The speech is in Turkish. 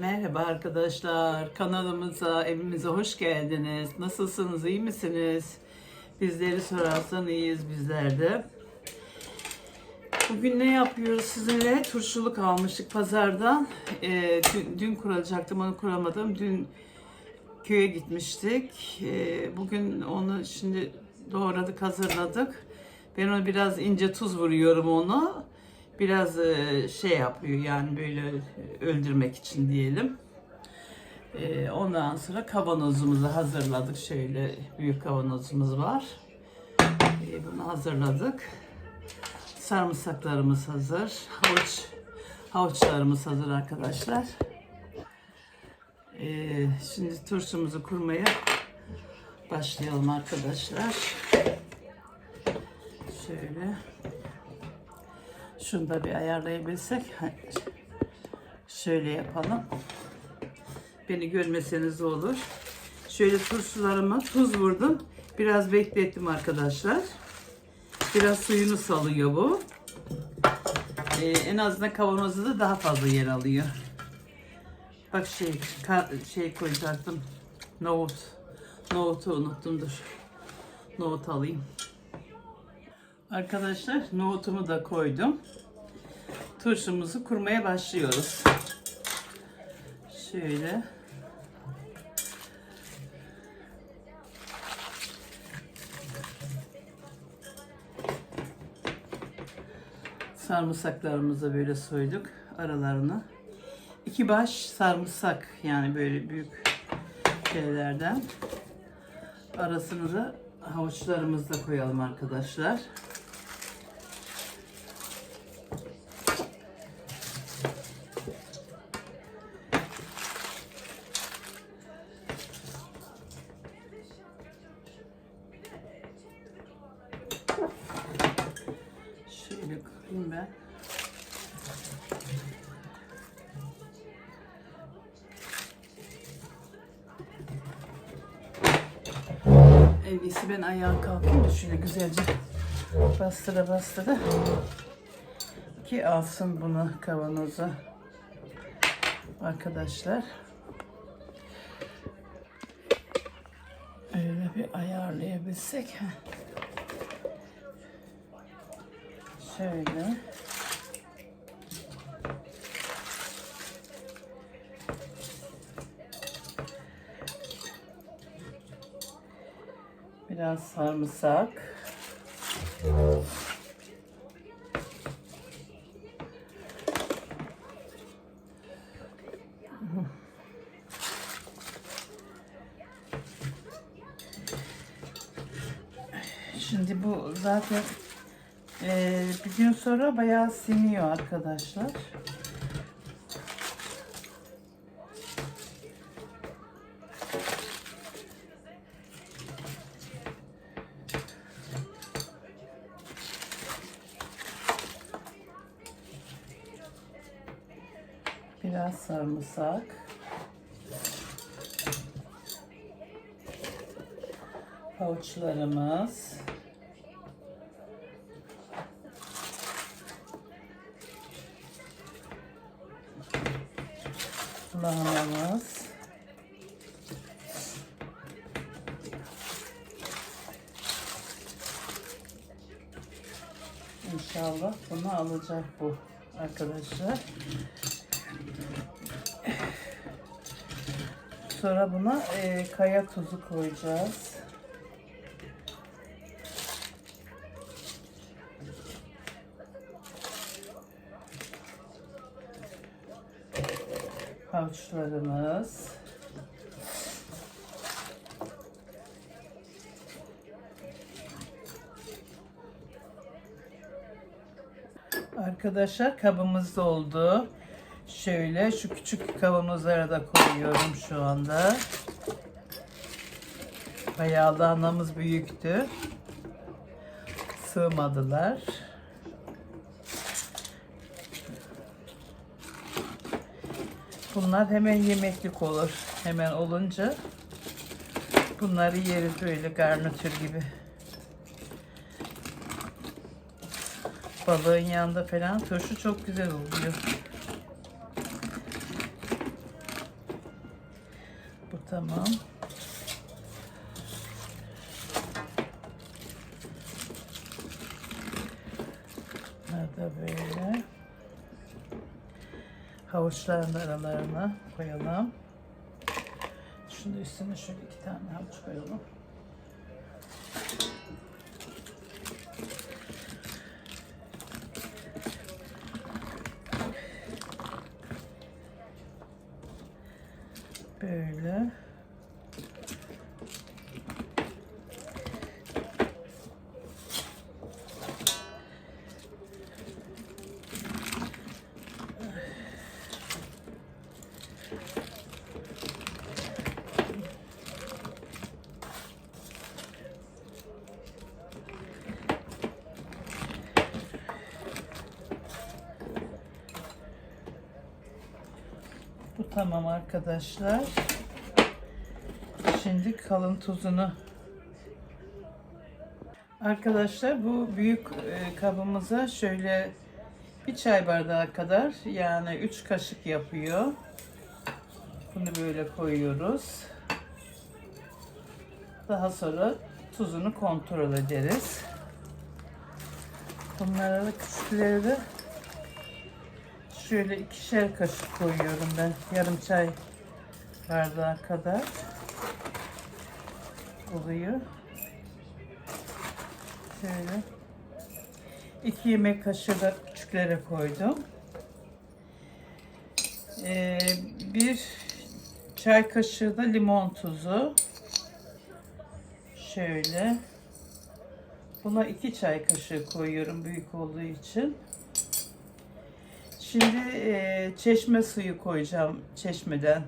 Merhaba arkadaşlar. Kanalımıza, evimize hoş geldiniz. Nasılsınız? iyi misiniz? Bizleri sorarsan iyiyiz bizler de. Bugün ne yapıyoruz sizinle? Turşuluk almıştık pazardan. Ee, dün, dün kuracaktım, onu kuramadım. Dün köye gitmiştik. Ee, bugün onu şimdi doğradık, hazırladık. Ben onu biraz ince tuz vuruyorum onu. Biraz e, şey yapıyor yani böyle öldürmek için diyelim. Ee, ondan sonra kavanozumuzu hazırladık. Şöyle büyük kavanozumuz var. Bunu hazırladık. Sarımsaklarımız hazır. Havuç havuçlarımız hazır arkadaşlar. Şimdi turşumuzu kurmaya başlayalım arkadaşlar. Şöyle. Şunu da bir ayarlayabilsek. Şöyle yapalım. Beni görmeseniz olur. Şöyle turşularıma tuz vurdum. Biraz beklettim arkadaşlar. Biraz suyunu salıyor bu. Ee, en azından kavanozda da daha fazla yer alıyor. Bak şey şey koyacaktım. Nohut. Nohutu unuttum dur. Nohut alayım. Arkadaşlar nohutumu da koydum. Turşumuzu kurmaya başlıyoruz. Şöyle. Sarımsaklarımızı böyle soyduk aralarını. İki baş sarımsak yani böyle büyük şeylerden. Arasını da havuçlarımızı da koyalım arkadaşlar. En iyisi ben ayağa kalkayım da şöyle güzelce bastıra bastıra ki alsın bunu kavanoza arkadaşlar. Öyle bir ayarlayabilsek. Şöyle. Biraz sarımsak. Şimdi bu zaten ee, bir gün sonra bayağı siniyor arkadaşlar. Biraz sarımsak. Havuçlarımız. lahanamız. İnşallah bunu alacak bu arkadaşlar. Sonra buna e, kaya tuzu koyacağız. havuçlarımız. Arkadaşlar kabımız doldu. Şöyle şu küçük kavanozlara da koyuyorum şu anda. Bayağı lahanamız büyüktü. Sığmadılar. Bunlar hemen yemeklik olur. Hemen olunca bunları yeriz böyle garnitür gibi. Balığın yanında falan turşu çok güzel oluyor. Tamam. Da böyle. Havuçların aralarına koyalım. Şunu üstüne şöyle iki tane havuç koyalım. Böyle. Bu tamam arkadaşlar. Şimdi kalın tuzunu Arkadaşlar bu büyük e, kabımıza şöyle bir çay bardağı kadar yani 3 kaşık yapıyor. Bunu böyle koyuyoruz. Daha sonra tuzunu kontrol ederiz. Bunlara da küçükleri de şöyle ikişer kaşık koyuyorum ben. Yarım çay bardağı kadar oluyor. Şöyle. iki yemek kaşığı da küçüklere koydum. Ee, bir çay kaşığı da limon tuzu. Şöyle. Buna iki çay kaşığı koyuyorum büyük olduğu için. Şimdi e, çeşme suyu koyacağım çeşmeden.